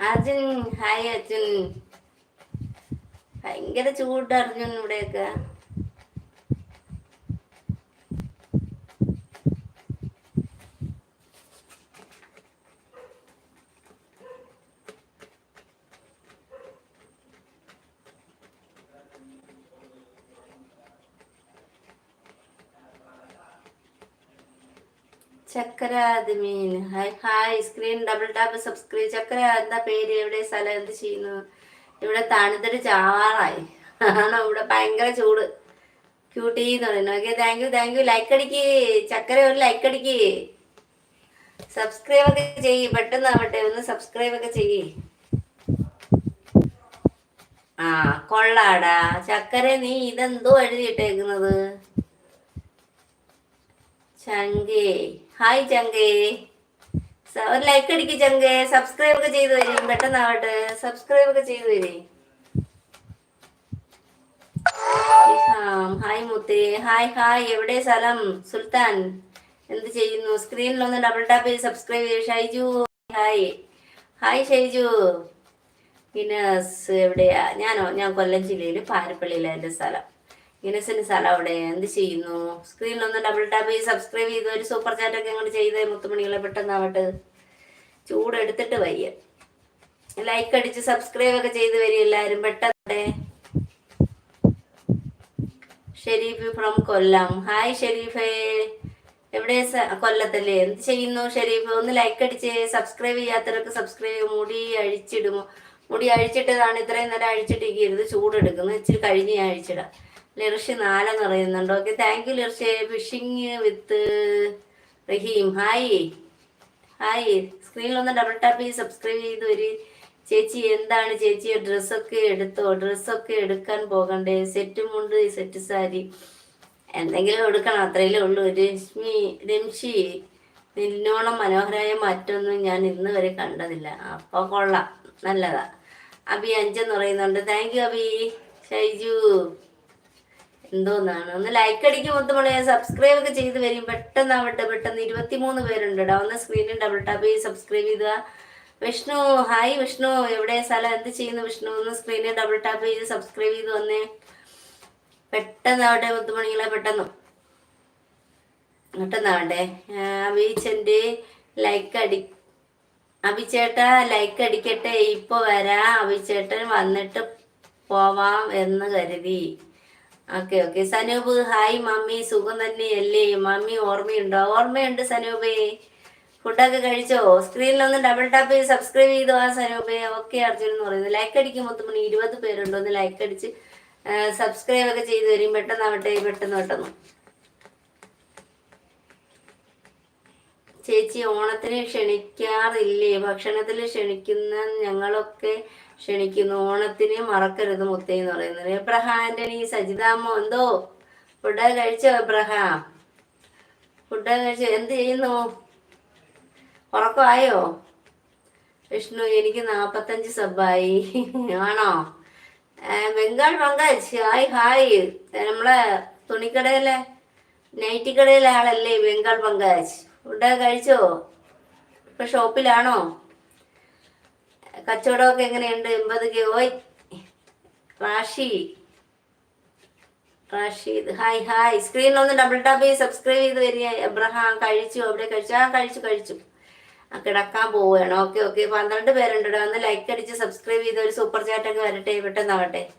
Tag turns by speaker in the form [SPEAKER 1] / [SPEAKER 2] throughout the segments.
[SPEAKER 1] Arjun hi Arjun. ഭയങ്കര ചൂട് അർജുൻ ഇവിടെയൊക്കെ. ചക്കര മീൻ. Hi hi screen double tap subscribe ചക്ര എന്താ പേര്? എവിടെ സ്ഥലം? എന്ത് ചെയ്യുന്നു? ഇവിടെ തണുത്തിട്ട് ചാറായി. ആണോ? ഇവിടെ ഭയങ്കര ചൂട്. ക്യൂട്ടി എന്ന് പറയുന്നു. Okay thank you thank you like അടിക്ക്. ചക്കര ഒരു ലൈക്ക് അടിക്ക്. സബ്സ്ക്രൈബ് ഒക്കെ ചെയ്യ്. പെട്ടെന്ന് ആവട്ടെ. ഒന്ന് സബ്സ്ക്രൈബ് ഒക്കെ ചെയ്യ്. ആ കൊള്ളാടാ. ചക്കര നീ ഇതെന്തോ എഴുതിയിട്ടേക്കുന്നത്? ചങ്കേ. ഹായ് ചങ്കേ. ഒരു ലൈക്ക് അടിക്ക് ചങ്കേ. സബ്സ്ക്രൈബ് ഒക്കെ ചെയ്തു തരും പെട്ടെന്നാവട്ടെ. സബ്സ്ക്രൈബ് ഒക്കെ ചെയ്തു തരേ ഹായ് മുത്തേ. ഹായ് ഹായ് എവിടെ സ്ഥലം? സുൽത്താൻ. എന്ത് ചെയ്യുന്നു? സ്ക്രീനിൽ ഒന്ന് ഡബിൾ ടാപ്പ് ചെയ്ത് സബ്സ്ക്രൈബ് ചെയ്യും. ഷൈജു. Hi hi Shaiju. പിന്നെ എവിടെയാ? ഞാനോ? ഞാൻ കൊല്ലം ജില്ലയിൽ പാരപ്പള്ളിയിലെ സ്ഥലം. ഇനസിന്റെ സാർ അവിടെ എന്ത് ചെയ്യുന്നു? സ്ക്രീനിൽ ഒന്ന് ഡബിൾ ടാപ്പ് ചെയ്ത് സബ്സ്ക്രൈബ് ചെയ്ത് ഒരു സൂപ്പർ ചാറ്റ് ഒക്കെ അങ്ങോട്ട് ചെയ്ത് മുത്തുമണികളെ പെട്ടെന്നാവട്ടെ. ചൂട് എടുത്തിട്ട് വയ്യ. ലൈക്ക് അടിച്ച് സബ്സ്ക്രൈബ് ഒക്കെ ചെയ്ത് വരും എല്ലാവരും പെട്ടെന്ന്. ഷെരീഫ് ഫ്രം കൊല്ലം. ഹായ് ഷെരീഫേ. എവിടെ കൊല്ലത്തല്ലേ? എന്ത് ചെയ്യുന്നു ഷെരീഫ്? ഒന്ന് ലൈക്ക് അടിച്ച് സബ്സ്ക്രൈബ് ചെയ്യാത്തവരൊക്കെ സബ്സ്ക്രൈബ് ചെയ്യും. മുടി അഴിച്ചിടുമോ മുടി അഴിച്ചിട്ടതാണ് ഇത്രയും നേരം അഴിച്ചിട്ടിരിക്കരുത് ചൂടെടുക്കുന്നു ഇച്ചിരി കഴിഞ്ഞ് ഞാൻ അഴിച്ചിടാം. ലിർഷി നാലെന്ന് പറയുന്നുണ്ട് okay thank you Lirshi fishing with Rahim hi hi സ്ക്രീനിൽ ഒന്ന് ഡബിൾ ടാപ്പ് ചെയ്ത് സബ്സ്ക്രൈബ് ചെയ്ത് ഒരു ചേച്ചി എന്താണ് ചേച്ചി? ഡ്രസ്സൊക്കെ എടുത്തോ? ഡ്രസ്സൊക്കെ എടുക്കാൻ പോകണ്ടേ? സെറ്റും ഉണ്ട് സെറ്റ് സാരി എന്തെങ്കിലും എടുക്കണം. അത്രയല്ലേ ഉള്ളൂ. രശ്മി രംഷി നിന്നോണം മനോഹരമായ മറ്റൊന്നും ഞാൻ ഇന്ന് വരെ കണ്ടതില്ല. അപ്പൊ കൊള്ളാം. നല്ലതാ. അബി അഞ്ചെന്ന് പറയുന്നുണ്ട്. Thank you Abi. ഷൈജു. എന്തോന്നാണ്? ഒന്ന് ലൈക്ക് അടിക്കും മൊത്തം സബ്സ്ക്രൈബ് ഒക്കെ ചെയ്ത് വരും. പെട്ടെന്ന് ആവട്ടെ പെട്ടെന്ന് ഇരുപത്തിമൂന്ന് പേരുണ്ട് കേട്ടോ ഒന്ന് സ്ക്രീനിൽ ഡബിൾ ടാപ്പ് ചെയ്ത് സബ്സ്ക്രൈബ് ചെയ്തുക. വിഷ്ണു ഹായ് വിഷ്ണു. എവിടെ സ്ഥലം? എന്ത് ചെയ്യുന്നു വിഷ്ണു? ഒന്ന് സ്ക്രീനിൽ ഡബിൾ ടാപ്പ് ചെയ്ത് സബ്സ്ക്രൈബ് ചെയ്ത് വന്നേ. പെട്ടെന്നാവട്ടെ മുത്തുമണികളെ പെട്ടെന്ന്. പെട്ടെന്നാവട്ടെ അബീച്ചന്റെ ലൈക്ക് അടി അഭിചേട്ട ലൈക്ക് അടിക്കട്ടെ. ഇപ്പൊ വരാം. അഭിചേട്ടൻ വന്നിട്ട് പോവാം എന്ന് കരുതി. Okay okay. Sanoop hi mummy. സുഖം തന്നെയല്ലേ? മമ്മി ഓർമ്മയുണ്ടോ? ഓർമ്മയുണ്ട് സനൂപേ. ഫുഡൊക്കെ കഴിച്ചോ? സ്ക്രീനിൽ ഒന്ന് ഡബിൾ ടാപ്പ് ചെയ്ത് സബ്സ്ക്രൈബ് ചെയ്തു ആ സനൂപേ. ഓക്കെ അർജുൻ എന്ന് പറയുന്നത്. ലൈക്ക് അടിക്കും മൊത്തം ഇരുപത് പേരുണ്ടോ. ഒന്ന് ലൈക്ക് അടിച്ച് സബ്സ്ക്രൈബ് ഒക്കെ ചെയ്ത് തരും. പെട്ടെന്നാവട്ടെ പെട്ടെന്ന് പെട്ടെന്ന്. ചേച്ചി ഓണത്തിന് ക്ഷണിക്കാറില്ലേ? ഭക്ഷണത്തിൽ ക്ഷണിക്കുന്ന ഞങ്ങളൊക്കെ ക്ഷണിക്കുന്നു. ഓണത്തിന് മറക്കരുത് മുത്തേന്ന് പറയുന്നത്. എബ്രഹാം ആന്റണി സജിതാമോ എന്തോ? ഫുഡ് കഴിച്ചോ എബ്രഹാം? ഫുഡ് കഴിച്ചോ? എന്ത് ചെയ്യുന്നു? ഉറക്കമായോ? വിഷ്ണു എനിക്ക് നാപ്പത്തഞ്ച് സബ്ബായി. ആണോ? ബംഗാൾ പങ്കജ്. Hi hi. നമ്മളെ തുണിക്കടയിലെ നൈറ്റിക്കടയിലെ ആളല്ലേ ബംഗാൾ പങ്കജ്? ഫുഡ് കഴിച്ചോ? ഇപ്പൊ ഷോപ്പിലാണോ? കച്ചവടമൊക്കെ എങ്ങനെയുണ്ട്? എൺപത് കെ ഓയ് റാഷി. Rashid hi hi. സ്ക്രീനിൽ ഒന്ന് ഡബിൾ ടാപ്പ് ചെയ്ത് സബ്സ്ക്രൈബ് ചെയ്ത് വരിക. എബ്രഹാം കഴിച്ചു അവിടെ കഴിച്ചു. ആ കഴിച്ചു കഴിച്ചു. ആ കിടക്കാൻ പോവുകയാണ്. Okay okay. പന്ത്രണ്ട് പേരുണ്ട് ഒന്ന് ലൈക്ക് അടിച്ച് സബ്സ്ക്രൈബ് ചെയ്ത് ഒരു സൂപ്പർ ചാറ്റൊക്കെ വരട്ടെ. പെട്ടെന്നാവട്ടെ.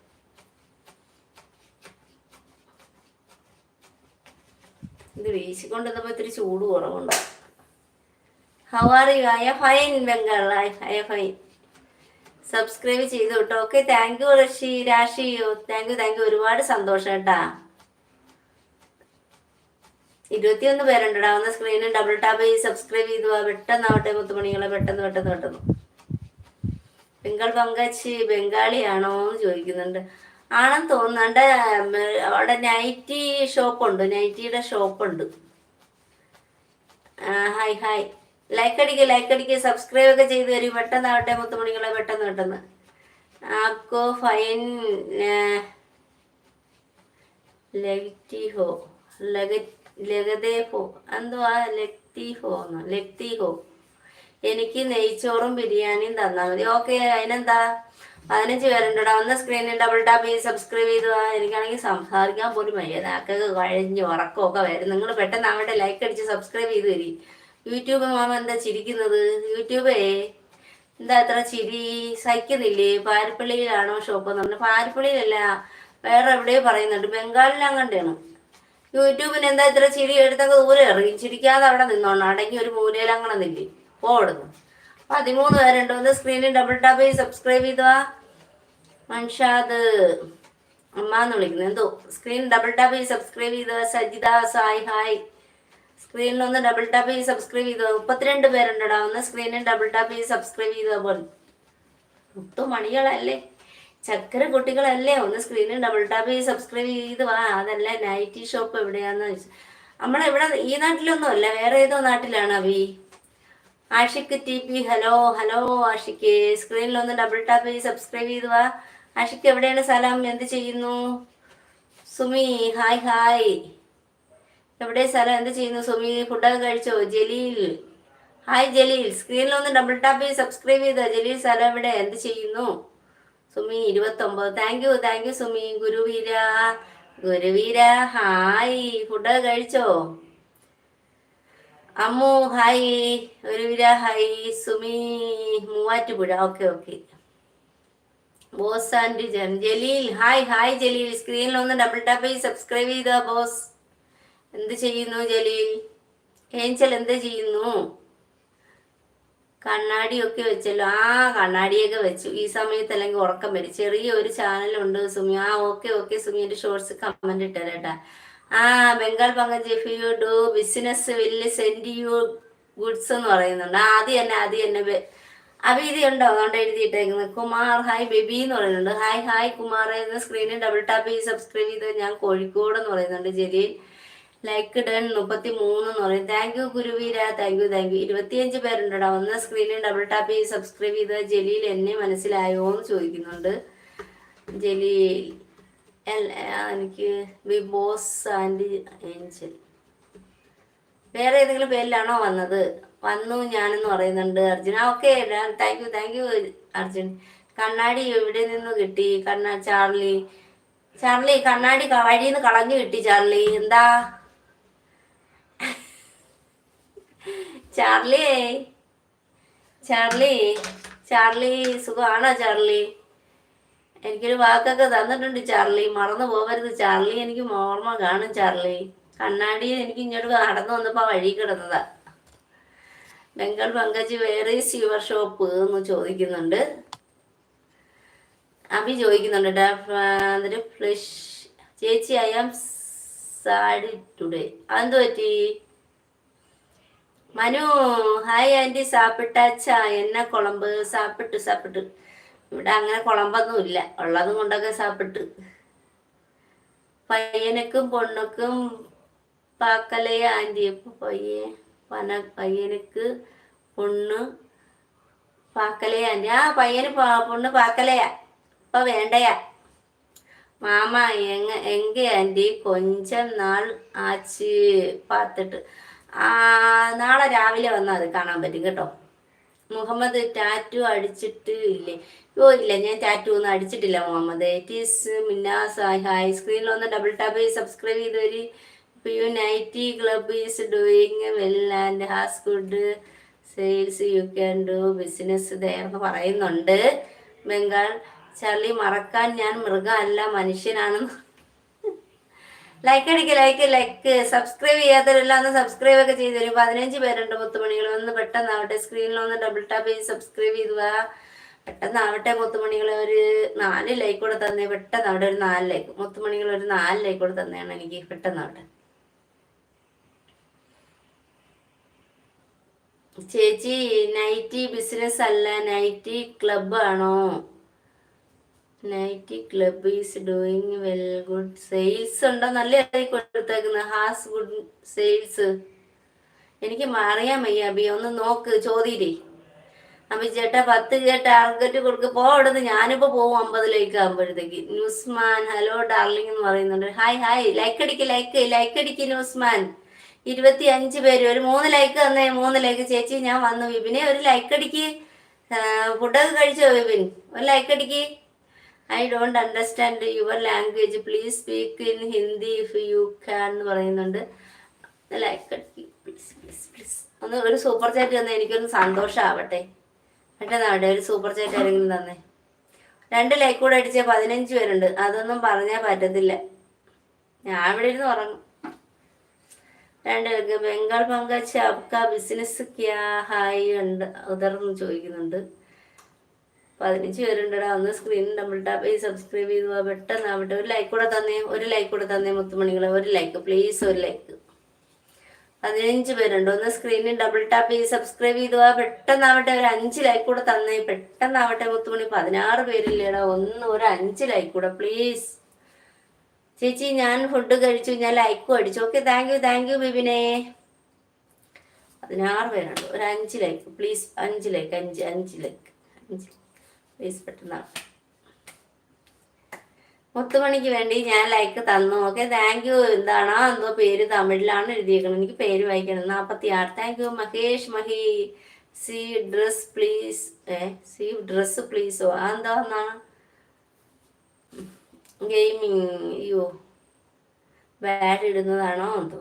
[SPEAKER 1] ഇത് വീശിക്കൊണ്ടിരുന്നപ്പോ ഇത്തിരി ചൂട് കുറവുണ്ട്. How are you I fine Bengal I fine. Subscribe ചെയ്തു കേട്ടോ. Okay thank you Rashi Rashi thank you thank you ഒരുപാട് സന്തോഷം കേട്ടാ. ഇരുപത്തിയൊന്ന് പേരുണ്ടടാ. ഒന്ന് സ്ക്രീനിൽ ഡബിൾ ടാപ്പ് ചെയ്ത് സബ്സ്ക്രൈബ് ചെയ്തു പെട്ടെന്ന് പെട്ടെന്നാവട്ടെ മുത്തുമണികളെ. പെട്ടെന്ന് പെട്ടെന്ന് പെട്ടെന്ന്. ബംഗാൾ പങ്കജ് ബംഗാളിയാണോ എന്ന് ചോദിക്കുന്നുണ്ട്. ആണെന്ന് തോന്നുന്നുണ്ട് അവിടെ നൈറ്റി ഷോപ്പ് ഉണ്ട്. നൈറ്റിയുടെ ഷോപ്പ് ഉണ്ട്. ഹായ് ഹായ് ലൈക്ക് അടിക്കുക ലൈക്ക് അടിക്കുക സബ്സ്ക്രൈബ് ഒക്കെ ചെയ്ത് തരും. പെട്ടെന്നാവട്ടെ മുത്തുമണികളെ പെട്ടെന്ന് പെട്ടെന്ന്. ആക്കോ ഫൈൻ ലെഗ്റ്റിഹോ ലഗ ലഗദേഹോ എന്തുവാ ലെക്തിഹോ എന്നോ? ലെക്തിഹോ എനിക്ക് നെയ്ച്ചോറും ബിരിയാണിയും തന്നാൽ മതി. ഓക്കെ അതിനെന്താ? പതിനഞ്ച് പേരുണ്ടോടാ. ഒന്ന് സ്ക്രീനിൽ ഡബിൾ ടാപ്പ് ചെയ്ത് സബ്സ്ക്രൈബ് ചെയ്തു എനിക്കാണെങ്കിൽ സംസാരിക്കാൻ പോലും വയ്യ. നാക്കൊക്കെ കഴിഞ്ഞ് ഉറക്കമൊക്കെ വരും. നിങ്ങൾ പെട്ടെന്ന് അങ്ങോട്ട് ലൈക്ക് അടിച്ച് സബ്സ്ക്രൈബ് ചെയ്ത് തരി യൂട്യൂബ് മാമ എന്താ ചിരിക്കുന്നത്? യൂട്യൂബേ എന്താ ഇത്ര ചിരി? സഹിക്കുന്നില്ലേ? പാരിപ്പള്ളിയിലാണോ ഷോപ്പ് എന്ന് പറഞ്ഞു. പാരിപ്പള്ളിയിലല്ല വേറെ എവിടെയോ പറയുന്നുണ്ട്. ബംഗാളിലങ്ങണ്ടാണ്. യൂട്യൂബിന് എന്താ ഇത്ര ചിരി? എടുത്തൊക്കെ ദൂരെ ഇറങ്ങി. ചിരിക്കാതെ അവിടെ നിന്നോണം. അടങ്ങി ഒരു മൂലയിൽ അങ്ങനെ നില്ലേ പോടുന്നു പതിമൂന്ന് പേരുണ്ട്. ഒന്ന് സ്ക്രീനിൽ ഡബിൾ ടാപ്പ് ചെയ്ത് സബ്സ്ക്രൈബ് ചെയ്താ മൻഷാദ് അമ്മ എന്ന് വിളിക്കുന്നത് എന്തോ സ്ക്രീൻ ഡബിൾ ടാപ്പ് ചെയ്ത് സബ്സ്ക്രൈബ് ചെയ്ത? സജിത സായ് ഹായ്. സ്ക്രീനിൽ ഒന്ന് ഡബിൾ ടാപ്പ് ചെയ്ത് സബ്സ്ക്രൈബ് ചെയ്തോ? മുപ്പത്തിരണ്ട് പേരുണ്ടടാ. ഒന്ന് സ്ക്രീനിൽ ഡബിൾ ടാപ്പ് ചെയ്ത് സബ്സ്ക്രൈബ് ചെയ്ത? പോലെ മുത്തു മണികളല്ലേ? ചക്കര കുട്ടികളല്ലേ? ഒന്ന് സ്ക്രീനിൽ ഡബിൾ ടാപ്പ് ചെയ്ത് സബ്സ്ക്രൈബ് ചെയ്ത് വാ. അതല്ല നൈറ്റി ഷോപ്പ് എവിടെയാന്ന് ചോദിച്ചു. നമ്മളെവിടെ ഈ നാട്ടിലൊന്നും അല്ല വേറെ ഏതോ നാട്ടിലാണ് Avi Ashik T P. Hello hello Ashik സ്ക്രീനിൽ ഒന്ന് ഡബിൾ ടാപ്പ് ചെയ്ത് സബ്സ്ക്രൈബ് ചെയ്ത് വാ. ആഷിക്ക് എവിടെയാണ് സ്ഥലം എന്ത് ചെയ്യുന്നു? Sumi hi hi. എവിടെ സ്ഥലം എന്ത് ചെയ്യുന്നു സുമി? ഫുഡൊക്കെ കഴിച്ചോ? ജലീൽ. ഹായ് ജലീൽ. സ്ക്രീനിൽ ഒന്ന് ഡബിൾ ടാപ്പ് ചെയ്ത് സബ്സ്ക്രൈബ് ചെയ്തോ? ജലീൽ സ്ഥലം എവിടെ? എന്ത് ചെയ്യുന്നു? സുമി ഇരുപത്തൊമ്പത്. Thank you thank you Sumi. Guruveera Guruveera hi. ഫുഡൊക്കെ കഴിച്ചോ? Ammu hi. Guruveera hi. Sumi Muvattupuzha. Okay okay boss and Jaleel. Hi hi Jaleel. സ്ക്രീനിൽ ഒന്ന് ഡബിൾ ടാപ്പ് ചെയ്ത് സബ്സ്ക്രൈബ് ചെയ്ത ബോസ്? എന്ത് ചെയ്യുന്നു ജലീൽ? ഏഞ്ചൽ എന്ത് ചെയ്യുന്നു? കണ്ണാടിയൊക്കെ വെച്ചല്ലോ. ആ കണ്ണാടിയൊക്കെ വെച്ചു. ഈ സമയത്ത് അല്ലെങ്കിൽ ഉറക്കം വരും. ചെറിയ ഒരു ചാനലുണ്ട് സുമി. ആ ഓക്കെ ഓക്കെ സുമിന്റെ ഷോർട്സ് കമന്റ് ഇട്ടേട്ടാ ആ Bengal Pankaj if you do business will send you goods എന്ന് പറയുന്നുണ്ട്. ആദ്യം തന്നെ ആദ്യം തന്നെ. ബെ- ഇത് ഉണ്ടോ അതുകൊണ്ട് എഴുതിയിട്ടേക്കുന്നത്. കുമാർ ഹായ് ബേബി എന്ന് പറയുന്നുണ്ട്. ഹായ് ഹായ് കുമാർ എന്ന സ്ക്രീനിൽ ഡബിൾ ടാപ്പ് ചെയ്ത് സബ്സ്ക്രൈബ് ചെയ്ത് ഞാൻ കോഴിക്കോട് എന്ന് പറയുന്നുണ്ട്. ജലീൽ ലൈക്ക് ഡൺ മുപ്പത്തി മൂന്ന് എന്ന് പറയും. Thank you Guruveera thank you thank you ഇരുപത്തിയഞ്ച് പേരുണ്ടോ വന്ന സ്ക്രീനിൽ ഡബിൾ ടാപ്പ് ചെയ്ത് സബ്സ്ക്രൈബ് ചെയ്ത് ജലീൽ എന്നെ മനസ്സിലായോ എന്ന് ചോദിക്കുന്നുണ്ട്. ജലീൽ എനിക്ക് ബിഗ് ബോസ് ആൻഡ് ഏഞ്ചൽ. വേറെ ഏതെങ്കിലും പേരിലാണോ വന്നത്? വന്നു ഞാനെന്ന് പറയുന്നുണ്ട് Arjun okay thank you thank you Arjun. കണ്ണാടി എവിടെ നിന്ന് കിട്ടി? കണ്ണാ ചാർലി. ചാർലി കണ്ണാടി വഴിയിൽ നിന്ന് കളഞ്ഞു കിട്ടി ചാർലി. എന്താ? ചാർലി. ചാർലി. ചാർലി സുഖമാണോ ചാർലി? എനിക്കൊരു വാക്കൊക്കെ തന്നിട്ടുണ്ട് ചാർലി. മറന്നു പോകരുത് ചാർലി. എനിക്ക് ഓർമ്മ കാണും ചാർലി. കണ്ണാടി എനിക്ക് ഇങ്ങോട്ട് നടന്നു വന്നപ്പോ വഴി കിടന്നതാ. ബംഗാൾ പങ്കജ് വേറെ യുവർ ഷോപ്പ് എന്ന് ചോദിക്കുന്നുണ്ട്. അഭി ചോദിക്കുന്നുണ്ട് ചേച്ചി ഐ ആം സാഡി ടുഡേ അതെന്ത് പറ്റി? മനു ഹായ് ആന്റി സാപ്പിട്ടാച്ച എന്നെ കുളമ്പ് സാപ്പിട്ട് സാപ്പിട്ട്. ഇവിടെ അങ്ങനെ കുളമ്പൊന്നും ഇല്ല. ഉള്ളതും കൊണ്ടൊക്കെ സാപ്പിട്ട്. പയ്യനക്കും പൊണ്ണുക്കും പാക്കലേ ആന്റി പയ്യെ? പന പയ്യനക്ക് പൊണ്ണ് പാക്കലയാ. ആ പയ്യന് പൊണ്ണ് പാക്കലയാ. ഇപ്പൊ വേണ്ടയാ. മാമ എങ്ങ എങ്ക ആന്റി കൊഞ്ചം നാൾ ആച്ച് പാത്തിട്ട്. നാളെ രാവിലെ വന്നാൽ അത് കാണാൻ പറ്റും കേട്ടോ. മുഹമ്മദ് ടാറ്റു അടിച്ചിട്ട് ഇല്ലേ ഓ ഇല്ല ഞാൻ ടാറ്റു ഒന്നും അടിച്ചിട്ടില്ല Muhammad. It is Minnas hi സ്ക്രീനിൽ ഒന്ന് ഡബിൾ ടാപ്പ് സബ്സ്ക്രൈബ് ചെയ്ത് you nighty club is doing well and has good sales you can do business എന്ന് പറയുന്നുണ്ട്. ബംഗാൾ ചാർലി മറക്കാൻ ഞാൻ മൃഗമല്ല മനുഷ്യനാണെന്ന്. ലൈക്ക് അടിക്കുക ലൈക്ക് ലൈക്ക് സബ്സ്ക്രൈബ് ചെയ്യാത്തവരെല്ലാം ഒന്ന് സബ്സ്ക്രൈബ് ഒക്കെ ചെയ്ത് തരും. പതിനഞ്ച് പേരുണ്ട് മുത്തുമണികൾ. ഒന്ന് പെട്ടെന്നാവട്ടെ സ്ക്രീനിൽ ഒന്ന് ഡബിൾ ടാപ്പ് ചെയ്ത് സബ്സ്ക്രൈബ് ചെയ്തു പെട്ടെന്നാവട്ടെ മുത്തുമണികൾ ഒരു നാല് ലൈക്ക് കൂടെ തന്നേ. പെട്ടെന്നാവട്ടെ ഒരു നാല് ലൈക്ക് മുത്തുമണികൾ ഒരു നാല് ലൈക്ക് കൂടെ തന്നെയാണ് എനിക്ക് പെട്ടെന്നാവട്ടെ. ചേച്ചി നൈറ്റി ബിസിനസ് അല്ല. നൈറ്റി ക്ലബ് ആണോ? Nighty club is doing well good. Sales ഉണ്ടോ? നല്ല കൊടുത്തേക്കുന്നത് ഹാസ് ഗുഡ് സെയിൽസ്. എനിക്ക് അറിയാൻ വയ്യ അബി. ഒന്ന് നോക്ക് ചോദ്യേ അബി ചേട്ടാ പത്ത് ടാർഗറ്റ് കൊടുക്ക്. പോ അവിടുന്ന്. ഞാനിപ്പോ പോവും അമ്പതിലേക്ക് ആകുമ്പോഴത്തേക്ക് ന്യൂസ്മാൻ ഹലോ ഡാർലിംഗ് എന്ന് പറയുന്നുണ്ട്. Hi hi. ലൈക്ക് അടിക്ക് ലൈക്ക്. ലൈക്ക് അടിക്ക് ന്യൂസ്മാൻ. ഇരുപത്തി അഞ്ച് പേര്. ഒരു മൂന്ന് ലൈക്ക് തന്നേ. മൂന്ന് ലൈക്ക് ചേച്ചി ഞാൻ വന്നു. വിപിനെ ഒരു ലൈക്ക് അടിക്ക്. ഫുഡൊക്കെ കഴിച്ചോ വിപിൻ? ഒരു ലൈക്ക് അടിക്ക്. I don't understand your language please speak in Hindi if you can എന്ന് പറയുന്നുണ്ട്. ലൈക്ക് അടിക്ക്. പ്ലീസ് പ്ലീസ് പ്ലീസ് ഒന്ന് ഒരു സൂപ്പർ ചാറ്റ് തന്നെ. എനിക്കൊന്ന് സന്തോഷമാവട്ടെ പെട്ടെന്നാവട്ടെ ഒരു സൂപ്പർ ചാറ്റ് ആരെങ്കിലും തന്നെ. രണ്ട് ലൈക്ക് കൂടെ അടിച്ച. പതിനഞ്ച് പേരുണ്ട്. അതൊന്നും പറഞ്ഞാൽ പറ്റത്തില്ല. ഞാൻ ഇവിടെ ഇരുന്ന് ഉറങ്ങും. രണ്ട് പേർക്ക് ബംഗാൾ പങ്കജ് അബ്ക ബിസിനസ് ക്യാ ഹായ് ഉണ്ട്. ഉദർന്ന് ചോദിക്കുന്നുണ്ട്. പതിനഞ്ച് പേരുണ്ടടാ. ഒന്ന് സ്ക്രീൻ ഡബിൾ ടാപ്പ് ചെയ്ത് സബ്സ്ക്രൈബ് ചെയ്തു പെട്ടെന്ന് ആവട്ടെ. ഒരു ലൈക്ക് കൂടെ തന്നേ. ഒരു ലൈക്ക് കൂടെ തന്നേ മുത്തുമണികളെ. ഒരു ലൈക്ക് പ്ലീസ് ഒരു ലൈക്ക് പതിനഞ്ച് പേരുണ്ട്. ഒന്ന് സ്ക്രീനിൽ ഡബിൾ ടാപ്പ് ചെയ്ത് സബ്സ്ക്രൈബ് ചെയ്തു പെട്ടെന്ന് പെട്ടെന്നാവട്ടെ ഒരു അഞ്ച് ലൈക്ക് കൂടെ തന്നേ. പെട്ടെന്നാവട്ടെ മുത്തുമണി. പതിനാറ് പേരില്ലേടാ. ഒന്ന് ഒരു അഞ്ച് ലൈക്ക് കൂടെ. പ്ലീസ് ചേച്ചി ഞാൻ ഫുഡ് കഴിച്ചു ഞാൻ ലൈക്കും അടിച്ചു. Okay thank you thank you ബിബിനെ. പതിനാറ് പേരുണ്ട്. ഒരു അഞ്ച് ലൈക്ക്. പ്ലീസ് അഞ്ച് ലൈക്ക് അഞ്ച് അഞ്ച് ലൈക്ക്. അഞ്ച് പ്ലീസ് പെട്ടെന്ന് മുത്തുമണിക്ക് വേണ്ടി ഞാൻ ലൈക്ക് തന്നു. ഓക്കെ താങ്ക് യു എന്താണ്? എന്തോ പേര് തമിഴിലാണ് എഴുതിയേക്കുന്നത് എനിക്ക് പേര് വായിക്കണം. നാൽപ്പത്തി ആറ് thank you Mahesh Mahi. C dress please A C dress പ്ലീസോ അതെന്താ എന്നാണ് ഗെയിമിങ് അയ്യോ ബാഡ് ഇടുന്നതാണോ എന്തോ.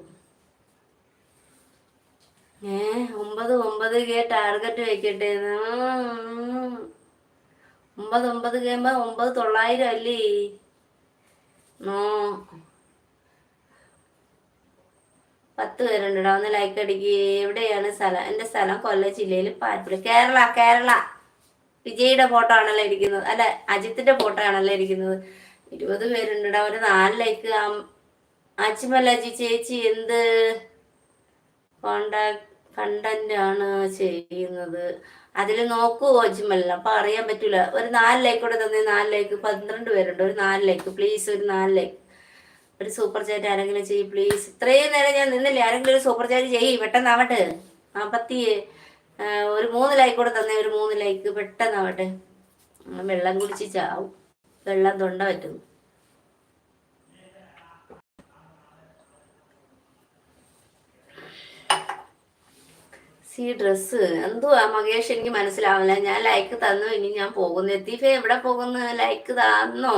[SPEAKER 1] ഏ ഒമ്പത് ഒമ്പത് കെ ടാർഗറ്റ് വെക്കട്ടെ. ഒമ്പത് ഒമ്പത് കേമ്പോ ഒമ്പത് തൊള്ളായിരം അല്ലേ. നോ. പത്ത് പേരുണ്ടടാ ഒന്ന് ലൈക്ക് അടിക്ക്. എവിടെയാണ് സ്ഥലം? എന്റെ സ്ഥലം കൊല്ലം ജില്ലയിൽ പാൽപ്പുഴ കേരള കേരള. വിജയുടെ ഫോട്ടോ ആണല്ലോ ഇരിക്കുന്നത്. അല്ല അജിത്തിന്റെ ഫോട്ടോ ആണല്ലോ ഇരിക്കുന്നത്. ഇരുപത് ഒരു നാല് ലൈക്ക് അജ്മൽ അജി ചേച്ചി എന്ത് കണ്ടന്റ് ആണ് ചെയ്യുന്നത്? അതിൽ നോക്കൂ അജ്മൽ അപ്പൊ അറിയാൻ പറ്റൂല. ഒരു നാല് ലൈക്ക് കൂടെ തന്നെ നാല് ലൈക്ക് പന്ത്രണ്ട് പേരുണ്ട്. ഒരു നാല് ലൈക്ക് പ്ലീസ് ഒരു നാല് ലൈക്ക് ഒരു സൂപ്പർ ചാറ്റ് ആരെങ്കിലും ചെയ്യ് പ്ലീസ് ഇത്രയും നേരം ഞാൻ നിന്നില്ലേ? ആരെങ്കിലും ഒരു സൂപ്പർ ചാറ്റ് ചെയ്യ് പെട്ടെന്നാവട്ടെ. നാൽപ്പത്തി നാപ്പത്തി ഒരു മൂന്ന് ലൈക്ക് കൂടെ തന്നെ ഒരു മൂന്ന് ലൈക്ക് പെട്ടെന്നാവട്ടെ. ആവട്ടെ വെള്ളം കുടിച്ച് ചാവും. വെള്ളം തൊണ്ട പറ്റുന്നു. C dress. എന്തുവാ മകേഷ് എനിക്ക് മനസ്സിലാവില്ല ഞാൻ ലൈക്ക് തന്നു ഇനി ഞാൻ പോകുന്നു. എത്തിഫേ എവിടെ പോകുന്നു? ലൈക്ക് തന്നോ?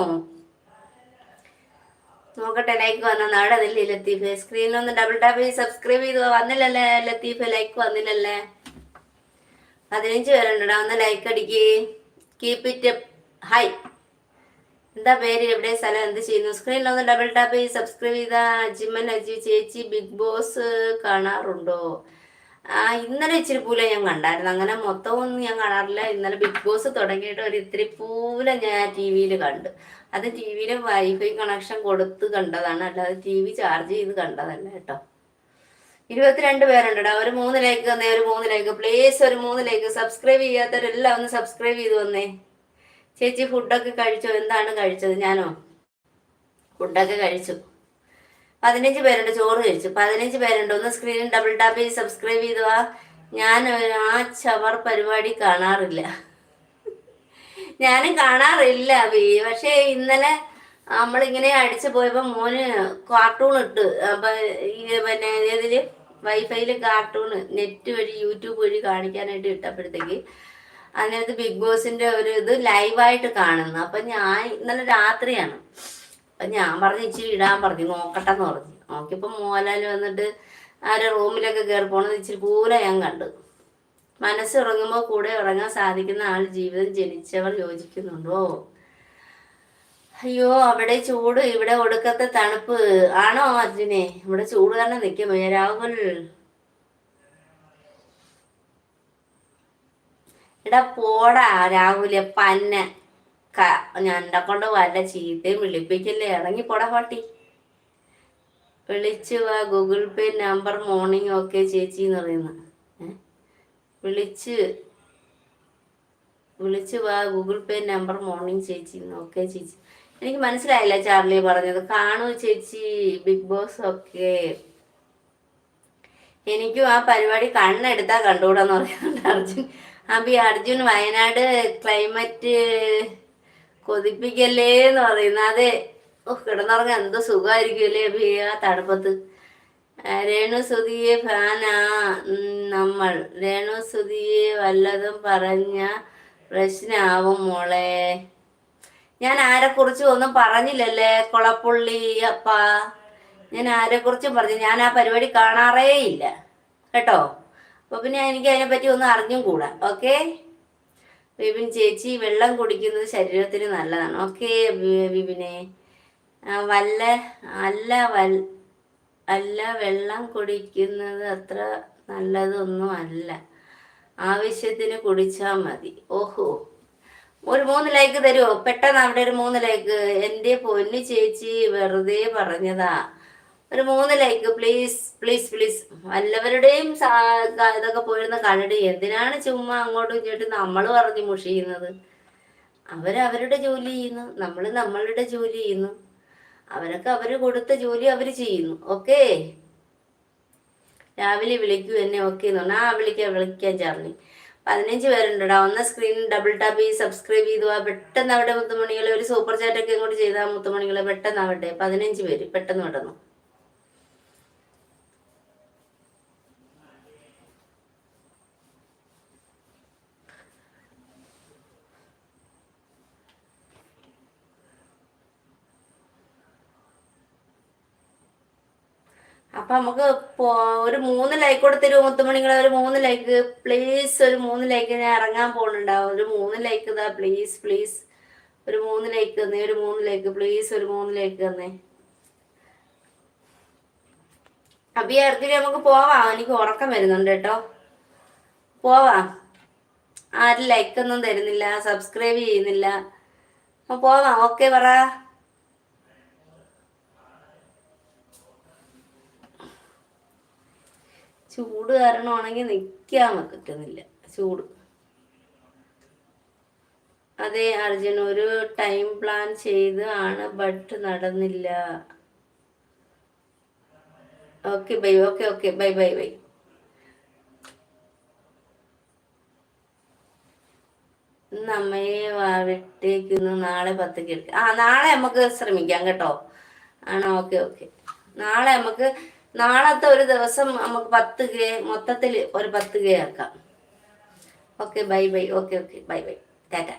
[SPEAKER 1] നോക്കട്ടെ ലൈക്ക് വന്ന? നാടെ അതില്ലേ ലത്തീഫെ? സ്ക്രീനിൽ ഒന്ന് ഡബിൾ ടാപ്പ് ചെയ്ത് സബ്സ്ക്രൈബ് ചെയ്തു? വന്നില്ലല്ലേ ലത്തീഫെ ലൈക്ക് വന്നില്ലല്ലേ? പതിനഞ്ച് പേരുണ്ടടാ ഒന്ന് ലൈക്ക് അടിക്ക്. കീപ് ഇറ്റ് ഹൈ എന്താ പേര്? എവിടെ സ്ഥലം? എന്ത് ചെയ്യുന്നു? സ്ക്രീനിൽ ഒന്ന് ഡബിൾ ടാപ്പ് ചെയ്ത് സബ്സ്ക്രൈബ് ചെയ്ത അജിമൻ അജി ചേച്ചി ബിഗ് ബോസ് കാണാറുണ്ടോ? ആ ഇന്നലെ ഇച്ചിരി പൂല ഞാൻ കണ്ടായിരുന്നു. അങ്ങനെ മൊത്തമൊന്നും ഞാൻ കാണാറില്ല. ഇന്നലെ ബിഗ് ബോസ് തുടങ്ങിയിട്ട് ഒരു ഇത്തിരി പൂല ഞാൻ ടി വിയിൽ കണ്ടു. അത് ടി വിയിൽ വൈഫൈ കണക്ഷൻ കൊടുത്ത് കണ്ടതാണ്. അല്ലാതെ ടി വി ചാർജ് ചെയ്ത് കണ്ടതല്ല കേട്ടോ. ഇരുപത്തിരണ്ട് പേരുണ്ടടാ. ഒരു മൂന്ന് ലൈക്ക് തന്നെ ഒരു മൂന്ന് ലൈക്ക് പ്ലീസ് ഒരു മൂന്ന് ലൈക്ക് സബ്സ്ക്രൈബ് ചെയ്യാത്തവരെല്ലാം ഒന്ന് സബ്സ്ക്രൈബ് ചെയ്ത് വന്നേ. ചേച്ചി ഫുഡൊക്കെ കഴിച്ചോ? എന്താണ് കഴിച്ചത്? ഞാനോ? ഫുഡൊക്കെ കഴിച്ചു. പതിനഞ്ച് പേരുണ്ട് ചോറ് കഴിച്ചു. പതിനഞ്ച് പേരുണ്ട്. ഒന്ന് സ്ക്രീനിൽ ഡബിൾ ടാപ്പ് ചെയ്ത് സബ്സ്ക്രൈബ് ചെയ്തുവാ ഞാൻ ആ ചവർ പരിപാടി കാണാറില്ല. ഞാനും കാണാറില്ല പക്ഷേ ഇന്നലെ നമ്മളിങ്ങനെ അടിച്ചു പോയപ്പോ മോന് കാർട്ടൂൺ ഇട്ട്. അപ്പൊ പിന്നെ ഏതിൽ? വൈഫൈയിൽ കാർട്ടൂൺ നെറ്റ് വഴി യൂട്യൂബ് വഴി കാണിക്കാനായിട്ട് ഇട്ടപ്പോഴത്തേക്ക് അതിനകത്ത് ബിഗ് ബോസിന്റെ ഒരു ഇത് ലൈവായിട്ട് കാണുന്നു. അപ്പൊ ഞാൻ ഇന്നലെ രാത്രിയാണ്. അപ്പൊ ഞാൻ പറഞ്ഞു ഇച്ചിരി ഇടാൻ പറഞ്ഞു നോക്കട്ടെന്ന് പറഞ്ഞു. നോക്കിയപ്പോ മോഹൻലാൽ വന്നിട്ട് ആരെ റൂമിലൊക്കെ കയറി പോണത് ഇച്ചിരി പൂര ഞാൻ കണ്ടു. മനസ്സുറങ്ങുമ്പോൾ കൂടെ ഉറങ്ങാൻ സാധിക്കുന്ന ആൾ ജീവിതം ജനിച്ചവർ യോജിക്കുന്നുണ്ടോ? അയ്യോ അവിടെ ചൂട് ഇവിടെ ഒടുക്കത്തെ തണുപ്പ്. ആണോ അർജുനെ? ഇവിടെ ചൂട് തന്നെ നിൽക്കും രാഹുൽ എടാ പോടാ രാഹുലെ പന്നെ ഞണ്ടെ കൊണ്ട് വല്ല ചീത്തയും വിളിപ്പിക്കില്ലേ? ഇറങ്ങി പോടാ പാട്ടി. വിളിച്ചു വാ Google Pay number morning okay ചേച്ചി എന്ന് പറയുന്നു. ഏ? വിളിച്ച് വിളിച്ചു വാ ഗൂഗിൾ പേ നമ്പർ മോർണിംഗ് ചേച്ചി ഓക്കെ ചേച്ചി. എനിക്ക് മനസ്സിലായില്ല ചാർലി പറഞ്ഞത്. കാണൂ ചേച്ചി ബിഗ് ബോസ് ഒക്കെ. എനിക്കും ആ പരിപാടി കണ്ണെടുത്താ കണ്ടുകൂടാന്ന് പറയുന്നുണ്ട് അർജുൻ അബി അർജുൻ വയനാട് ക്ലൈമറ്റ് കൊതിപ്പിക്കല്ലേ എന്ന് പറയുന്നത് അതെ. ഓ കിടന്നുറങ്ങാൻ എന്തോ സുഖമായിരിക്കുമല്ലേ അബി ആ തണുപ്പത്ത്. ആ, രേണു സുതിയെ ഫാനാ നമ്മൾ. രേണു സുതിയെ വല്ലതും പറഞ്ഞ പ്രശ്നാവും മോളെ. ഞാൻ ആരെക്കുറിച്ചും ഒന്നും പറഞ്ഞില്ലല്ലേ? കൊളപ്പുള്ളി അപ്പ. ഞാൻ ആരെക്കുറിച്ചും പറഞ്ഞു ഞാൻ ആ പരിപാടി കാണാറേ ഇല്ല. കേട്ടോ? അപ്പൊ പിന്നെ എനിക്ക് അതിനെപ്പറ്റി ഒന്നും അറിഞ്ഞും കൂടാ. ഓക്കെ വിപിൻ ചേച്ചി വെള്ളം കുടിക്കുന്നത് ശരീരത്തിന് നല്ലതാണ്. ഓക്കെ വിപിനെ. വല്ല അല്ല വൽ അല്ല വെള്ളം കുടിക്കുന്നത് അത്ര നല്ലതൊന്നും അല്ല. ആവശ്യത്തിന് കുടിച്ചാൽ മതി. ഓഹോ. ഒരു മൂന്ന് ലൈക്ക് തരുമോ പെട്ടെന്ന് അവിടെ ഒരു മൂന്ന് ലൈക്ക് എന്റെ പൊന്നു ചേച്ചി വെറുതെ പറഞ്ഞതാ. ഒരു മൂന്ന് ലൈക്ക് പ്ലീസ് പ്ലീസ് പ്ലീസ് എല്ലാവരുടെയും ഇതൊക്കെ പോയിരുന്ന കണ്ടിട്ട് എന്തിനാണ് ചുമ്മാ അങ്ങോട്ടും ഇങ്ങോട്ടും നമ്മൾ പറഞ്ഞ് മുഷിയുന്നത് അവരവരുടെ ജോലി ചെയ്യുന്നു നമ്മൾ നമ്മളുടെ ജോലി ചെയ്യുന്നു. അവരൊക്കെ അവർ കൊടുത്ത ജോലി അവർ ചെയ്യുന്നു. ഓക്കേ രാവിലെ വിളിക്കൂ എന്നെ ഓക്കെ എന്ന് പറഞ്ഞാൽ ആ വിളിക്കാൻ വിളിക്കാൻ ചാർണി പതിനഞ്ച് പേരുണ്ടടാ. ഒന്ന് സ്ക്രീൻ ഡബിൾ ടാപ്പ് ചെയ്ത് സബ്സ്ക്രൈബ് ചെയ്തു. ആ പെട്ടെന്ന് അവിടെ മുത്തുമണികളെ ഒരു സൂപ്പർ ചാറ്റ് ഒക്കെ ഇങ്ങോട്ട് ചെയ്താൽ മുത്തുമണികളെ പെട്ടെന്ന് ആവട്ടെ. പതിനഞ്ച് പേര് പെട്ടെന്ന് പെട്ടെന്ന് അപ്പൊ നമുക്ക് ഒരു മൂന്ന് ലൈക്ക് കൊടുത്തിരുമോ തരുമോ ഒരു മൂന്ന് ലൈക്ക് പ്ലീസ് ഒരു മൂന്ന് ലൈക്ക് ഞാൻ ഇറങ്ങാൻ പോകുന്നുണ്ടാവും ഒരു മൂന്ന് ലൈക്ക് ഇതാ പ്ലീസ് പ്ലീസ് ഒരു മൂന്ന് ലൈക്ക് തന്നേ ഒരു മൂന്ന് ലൈക്ക് പ്ലീസ് ഒരു മൂന്ന് ലൈക്ക് തന്നേ. അപ്പൊ ഈ ഇറക്കി നമുക്ക് പോവാം. എനിക്ക് ഉറക്കം വരുന്നുണ്ട് കേട്ടോ. പോവാം. ആരും ലൈക്കൊന്നും തരുന്നില്ല സബ്സ്ക്രൈബ് ചെയ്യുന്നില്ല. പോവാം. ഓക്കെ പറ. ചൂട് കാരണമാണെങ്കിൽ നിൽക്കാൻ പറ്റുന്നില്ല ചൂട്. അതെ അർജുൻ ഒരു ടൈം പ്ലാൻ ചെയ്ത് ആണ് ബട്ട് നടന്നില്ല. Okay bye okay okay bye bye bye. ഇന്ന് അമ്മയെ വിട്ടേക്കുന്നു നാളെ പത്ത് എടുക്കാം ആ നാളെ നമുക്ക് ശ്രമിക്കാം കേട്ടോ. ആണോ? Okay okay. നാളെ നമുക്ക് നാളത്തെ ഒരു ദിവസം നമുക്ക് പത്ത് കെ മൊത്തത്തിൽ ഒരു പത്ത് കെ ആക്കാം. Okay bye bye okay okay bye bye Tata